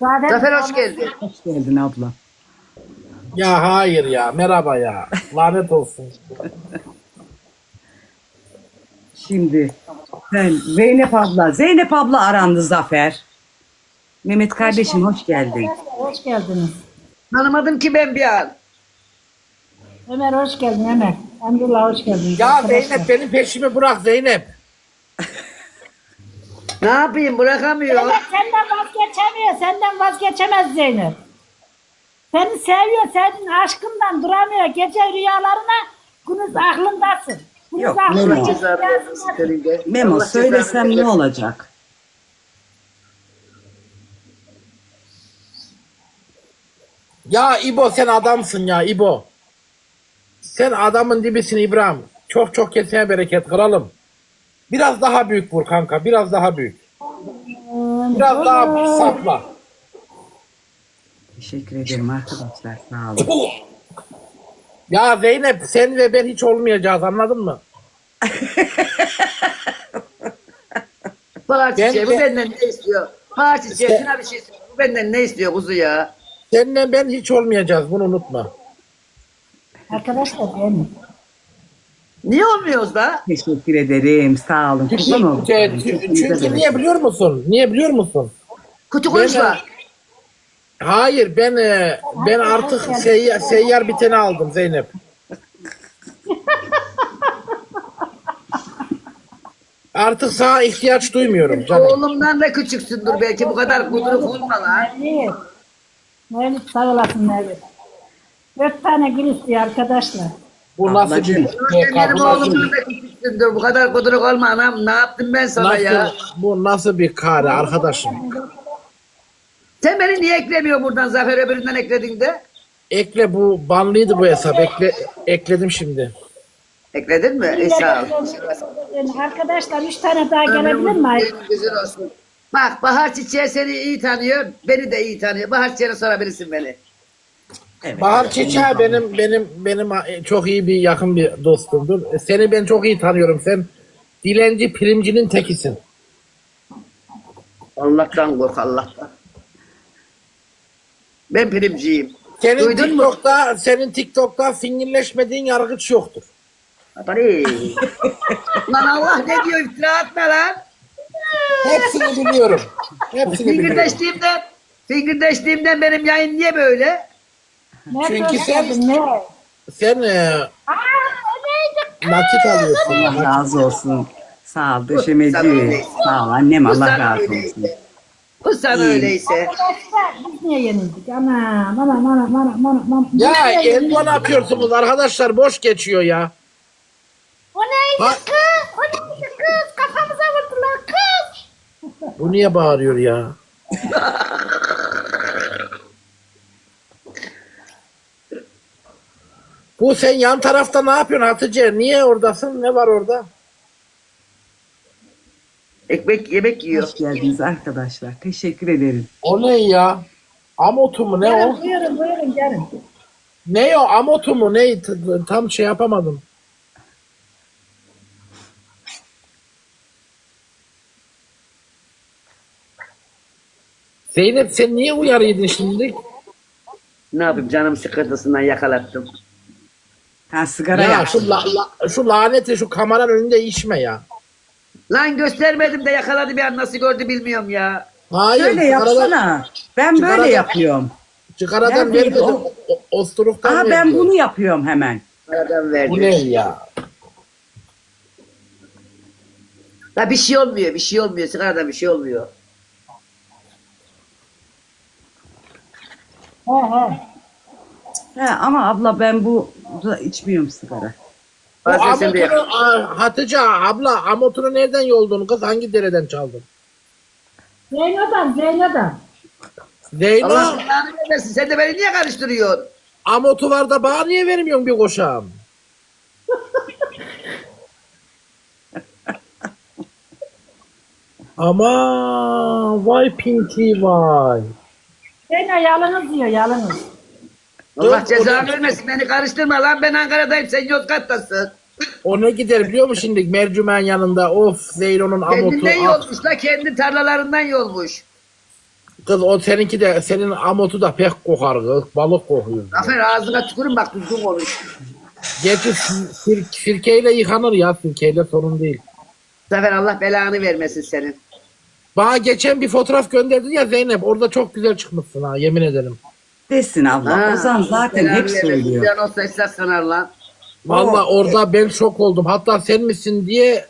Zaten Zafer hoş geldin. Hoş geldin abla. Ya hayır ya. Merhaba ya. Lanet olsun. Şimdi sen Zeynep abla, Zeynep abla arandı Zafer. Mehmet kardeşim hoş geldin. hoş geldiniz. Tanımadım ki ben bir an. Ömer hoş geldin Ömer. Emrullah hoş geldin. Ya. Zeynep benim peşimi bırak Zeynep. Ne yapayım bırakamıyor. Zeynep senden vazgeçemiyor. Senden vazgeçemez Zeynep. Seni seviyor. Senin aşkından duramıyor. Gece rüyalarına gündüz aklındasın. Yok, aklında, Memo. rüyasındasın. Memo söylesem ne olacak? Ya İbo sen adamsın ya İbo. Sen adamın dibisin İbrahim. Çok çok kesene bereket kralım. Biraz daha büyük vur kanka. Biraz daha büyük. Biraz daha sapla. Teşekkür ederim arkadaşlar. Sağ olun. Ya Zeynep sen ve ben hiç olmayacağız anladın mı? Bahar Ben çiçeği bu de- benden ne istiyor? Bahar çiçeği şuna bir şey söyle. Bu benden ne istiyor kuzu ya? Seninle ben hiç olmayacağız bunu unutma. Arkadaşlar benim. Niye olmuyoruz da? Teşekkür ederim. Sağ olun. Çünkü, olun. çünkü, çünkü niye biliyor musun? Niye biliyor musun? Kutu konuşma. Hayır ben e, ben artık seyyar, seyyar biteni aldım Zeynep. Artık sana ihtiyaç duymuyorum canım. Oğlumdan da küçüksündür belki bu kadar kuduruk olma lan. Mevlüt. Mevlüt sağ olasın Mevlüt. Dört tane gül istiyor arkadaşlar. Bu nasıl bir şey, benim oğlumdan da. Bu kadar kuduruk olma anam. Ne yaptım ben sana ya? nasıl, bu nasıl bir kare arkadaşım? Sen beni niye eklemiyorsun buradan Zafer öbüründen ekledin de? Ekle bu banlıydı bu hesap. Ekle ekledim şimdi. Ekledin mi? E sağ ol. Arkadaşlar üç tane daha gelebilir mi? Güzel olsun. Bak Bahar Çiçeği seni iyi tanıyor. Beni de iyi tanıyor. Bahar Çiçeği'ne sorabilirsin beni. Evet. Bahar Çiçeği benim benim benim çok iyi bir yakın bir dostumdur. Seni ben çok iyi tanıyorum. Sen dilenci primcinin tekisin. Allah'tan kork Allah'tan. Ben primciyim. Senin Duydun mu? TikTok'ta senin TikTok'ta fingirleşmediğin yargıç yoktur. Bari. lan Allah ne diyor iftira atma lan. Hepsini biliyorum. Hepsini biliyorum. Fingirdeştiğimden, fingirdeştiğimden benim yayın niye böyle? Ne Çünkü sen- ne? Sen e, nakit alıyorsun. Allah razı olsun. Sağ ol. Döşemeci. Sağ ol annem. Allah razı olsun. Bu sana öyleyse. Arkadaşlar biz niye yenildik? Anam anam anam anam anam. anam. Ya niye yenildik? elma ne yapıyorsunuz arkadaşlar? Boş geçiyor ya. O neydi Ha- kız? O neydi kız? Kafamıza vurdular kız. Bu niye bağırıyor ya? Bu sen yan tarafta ne yapıyorsun Hatice? Niye oradasın? Ne var orada? Ekmek yemek yiyor. Hoş geldiniz arkadaşlar. Teşekkür ederim. O ne ya? Amotu mu ne o? Gelin buyurun buyurun gelin. Ne o? Amotu mu? Ne? T- Tam şey yapamadım. Zeynep sen niye uyarıydın şimdi? Ne yapayım canım sıkıntısından yakalattım. Ha sigara Ya yak. şu, la, la- şu laneti şu kameranın önünde içme ya. Lan göstermedim de yakaladı bir an nasıl gördü bilmiyorum ya. Hayır. Şöyle sigaradan- yapsana. Ben Sigaradan- böyle yapıyorum. Sigaradan Neredeydi vermedim. o? o- Osturuktan Aha ben verdim. bunu yapıyorum hemen. Aradan Bu verdi. ne ya? La bir şey olmuyor, bir şey olmuyor. Sigaradan bir şey olmuyor. He he. He, ama abla ben bu da içmiyorum sigara. Bu de amotunu, Aa, Hatice abla amotunu nereden yoldun kız? Hangi dereden çaldın? Zeyno'dan Zeyno'dan. Zeyno Allah belanı vermesin. Sen de beni niye karıştırıyorsun? amotu var da bana niye vermiyorsun bir koşam? Ama vay pinti vay. Zeyno yalınız diyor yalınız. Allah cezanı vermesin. Beni karıştırma lan. Ben Ankara'dayım. Sen Yozgat'tasın. O ne gider biliyor musun şimdi mercimeğin yanında of Zeyno'nun amotu. Kendinden ah, yolmuş la kendi tarlalarından yolmuş. Kız o seninki de senin amotu da pek kokar kız. Balık kokuyor. Zafer ağzına tükürün bak düzgün konuş. Gerçi sir- sirkeyle yıkanır ya sirkeyle sorun değil. Zafer Allah belanı vermesin senin. Bana geçen bir fotoğraf gönderdin ya Zeynep orada çok güzel çıkmışsın ha yemin ederim. Desin abla. Ha, Ozan zaten hep söylüyor. An olsa esas sanar lan. Valla orada ben şok oldum. Hatta sen misin diye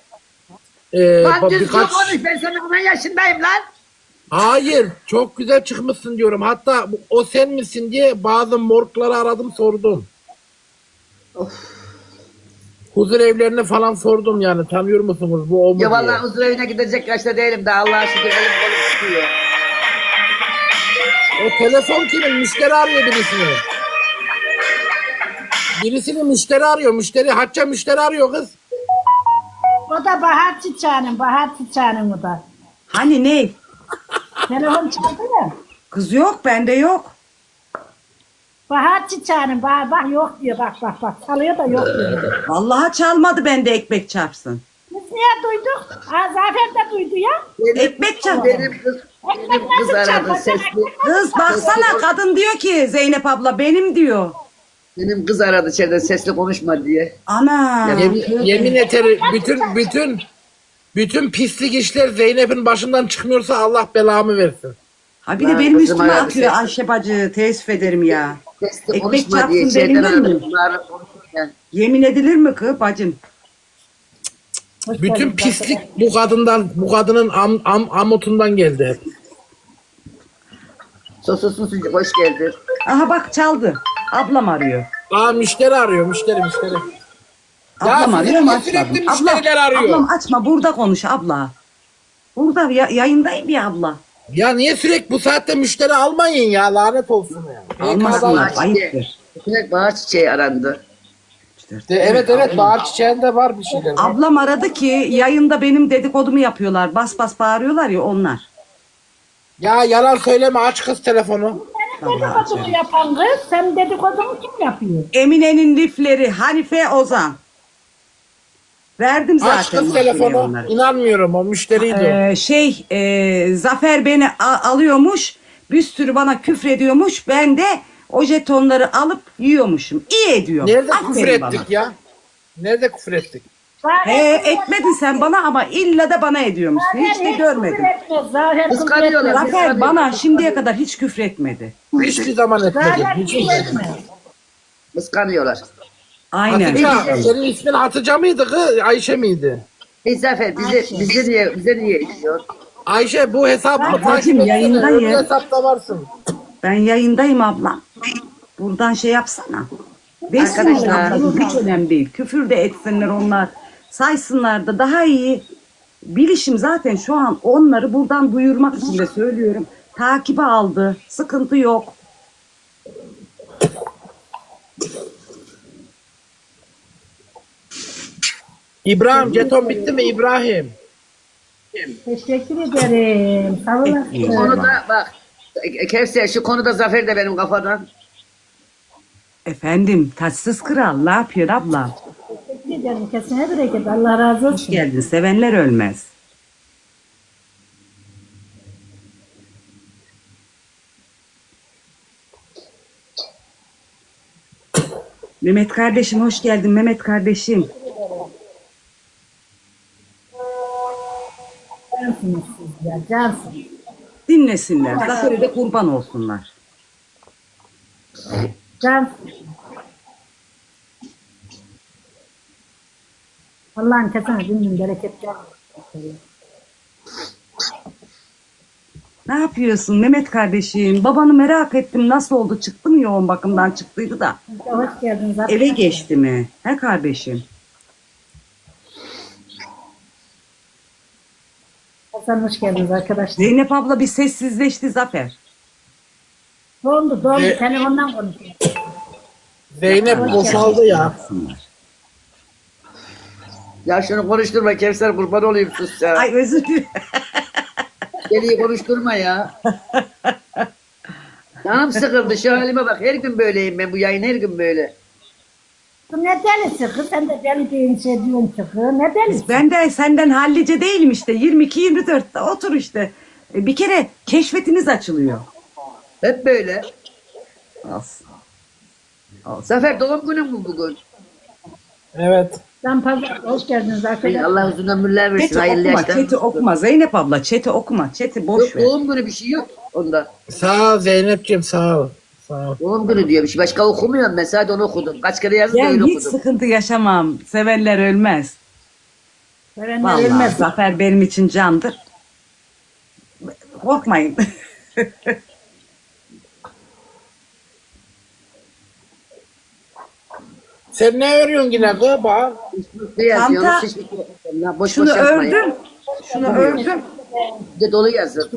e, Lan düzgün birkaç... konuş ben senin onun yaşındayım lan. Hayır çok güzel çıkmışsın diyorum. Hatta bu- o sen misin diye bazı morgları aradım sordum. Huzur evlerini falan sordum yani tanıyor musunuz bu o mu Ya diye. vallahi huzur evine gidecek yaşta değilim daha Allah'a şükür elim kolum çıkıyor. O telefon kimin? Müşteri arıyor birisini. Birisini müşteri arıyor. Müşteri. Hatça müşteri arıyor kız. O da bahar çiçeğinin, bahar çiçeğinin o da. Hani ne? Telefon çaldı ya. Kız yok bende yok. Bahar çiçeğinin, bahar bak yok diyor bak bak bak. Çalıyor da yok diyor. Vallahi çalmadı bende ekmek çarpsın. Biz niye duyduk? Ha, Zafer de duydu ya. Benim, Ekmek çarptı. benim kız, benim kız aradı sesli. Kız baksana kadın diyor ki Zeynep abla benim diyor. Benim kız aradı içeride sesli konuşma diye. Ana. Yemin, yemin ederim bütün bütün bütün pislik işler Zeynep'in başından çıkmıyorsa Allah belamı versin. Ha bir de Ben benim kızım üstüme aradı atıyor sesli. Ayşe bacı teessüf ederim ya. Sesli Ekmek konuşma diye çarpsın benimle mi? aradı. Bunlar konuşurken. Yemin edilir mi kız bacım? Hoş Bütün geldin pislik bu kadından bu kadının am, am, amotundan geldi hep. Sosuslu sucuk hoş geldin. Aha bak çaldı. Ablam arıyor. Aa müşteri arıyor müşteri müşteri. Ablam Ya arıyor ama sürekli açmadım. müşteriler arıyor. Ablam açma burada konuş abla. Burada ya, yayındayım ya abla. Ya niye sürekli bu saatte müşteri almayın ya lanet olsun ya. Almasınlar ayıptır. Sürekli bahar çiçeği arandı. De, evet evet bahar çiçeğinde var bir şeyler. var. Ablam aradı ki yayında benim dedikodumu yapıyorlar. Bas bas bağırıyorlar ya onlar. Ya yalan söyleme aç kız telefonu. Senin dedikodunu yapan kız, senin dedikodunu kim yapıyor? Emine'nin lifleri Hanife Ozan. Verdim zaten. Aç kız telefonu. onları. İnanmıyorum o müşteriydi o. Ee, şey e, Zafer beni alıyormuş. Bir sürü bana küfrediyormuş. Ben de o jetonları alıp yiyormuşum. İyi ediyorum. Nerede Aferin küfür bana. ettik ya? Nerede küfür ettik? He, etmedin sen bana ama illa da bana ediyormuşsun. Hiç de görmedim. Zafer Kıskanıyorlar. Zafer bana şimdiye kadar hiç küfretmedi. Hiçbir zaman etmedim. Zafer Hiç. etmez. Kıskanıyorlar. Aynen. Hatice, senin ismin Hatice miydi kız? Ayşe miydi? Hey Zafer bize, bize niye, bize niye ediyor? Ayşe bu takip etsene. yayındayım. Öbür hesapta varsın. Ben yayındayım ablam. Buradan şey yapsana. Desinler Arkadaşlar. hiç önemli değil. Küfür de etsinler onlar. Saysınlar da daha iyi. Bilişim zaten şu an onları buradan duyurmak için de söylüyorum. Takibe aldı. Sıkıntı yok. İbrahim jeton bitti mi İbrahim? Teşekkür ederim. Sağ olasın. konuda bak. E, Kevser şu konuda Zafer de benim kafadan. Efendim taçsız kral ne yapıyor abla? Teşekkür ederim. Kesine bereket. Allah razı Hoş olsun. geldin. Sevenler ölmez. Mehmet kardeşim hoş geldin Mehmet kardeşim. Cansınız siz ya. Cansınız. Dinlesinler. Zafer'e de kurban olsunlar. Cansınız. Allah'ın kesene bin bereketler. Ne yapıyorsun Mehmet kardeşim? Babanı merak ettim. Nasıl oldu? Çıktı mı yoğun bakımdan çıktıydı da. Hoş geldiniz. Eve geçti mi? He kardeşim? Hasan hoş geldiniz arkadaşlar. Zeynep abla bir sessizleşti Zafer. Dondu dondu. E- Telefondan konuşuyor. Zeynep boşaldı ya. Ya şunu konuşturma Kevser kurban olayım sus ya. Ay özür dilerim. Deliyi konuşturma ya. Canım sıkıldı şu halime bak her gün böyleyim ben bu yayın her gün böyle. Ne delisi kız sen de deli değil şey diyorsun ki kız ne delisi? Ben de senden hallice değilim işte. 22-24'te otur işte. E, Bir kere keşfetiniz açılıyor. Hep böyle. Olsun. Zafer doğum günün mü bugün? Evet. Sen pazar hoş geldiniz arkadaşlar. Allah uzun ömürler versin. Çeti Hayırlı okuma, yaşlar. çeti okuma. Zeynep abla çeti okuma. Çeti boş Yok, ver. doğum günü bir şey yok onda. Sağ ol Zeynep'ciğim sağ ol. Sağ ol. Doğum günü diyor bir şey. Başka okumuyorum ben. Sadece onu okudum. Kaç kere yazdım Ben öyle hiç okudum. sıkıntı yaşamam. Sevenler ölmez. Sevenler Vallahi ölmez. Zafer benim için candır. Korkmayın. Sen ne örüyorsun yine kız bak? Ne? Çanta- hiç. Boş Şunu yazmayın. ördüm. Şunu ördüm. Bir de dolu yazın.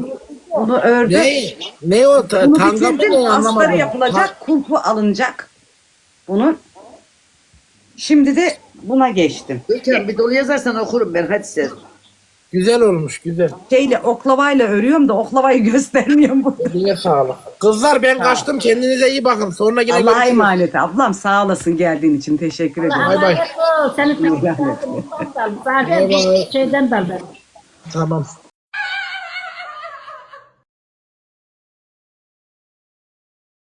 Bunu ördüm. Ne? Ne o? Ta- Bunu Tanga mı bitirdim. ne Astarı anlamadım. yapılacak. Kulpu alınacak. Bunun. Şimdi de buna geçtim. Görkem bir dolu yazarsan okurum ben. Hadi sen. Güzel olmuş güzel. Şeyle oklavayla örüyorum da oklavayı göstermiyorum burada. Eline sağlık. Kızlar ben kaçtım kendinize iyi bakın. Sonra yine Allah'a görüşürüz. emanet. Ablam sağ olasın geldiğin için. Teşekkür ederim. Bay bay. Seni Bay bay. Zafer şeyden dal ben. Tamam.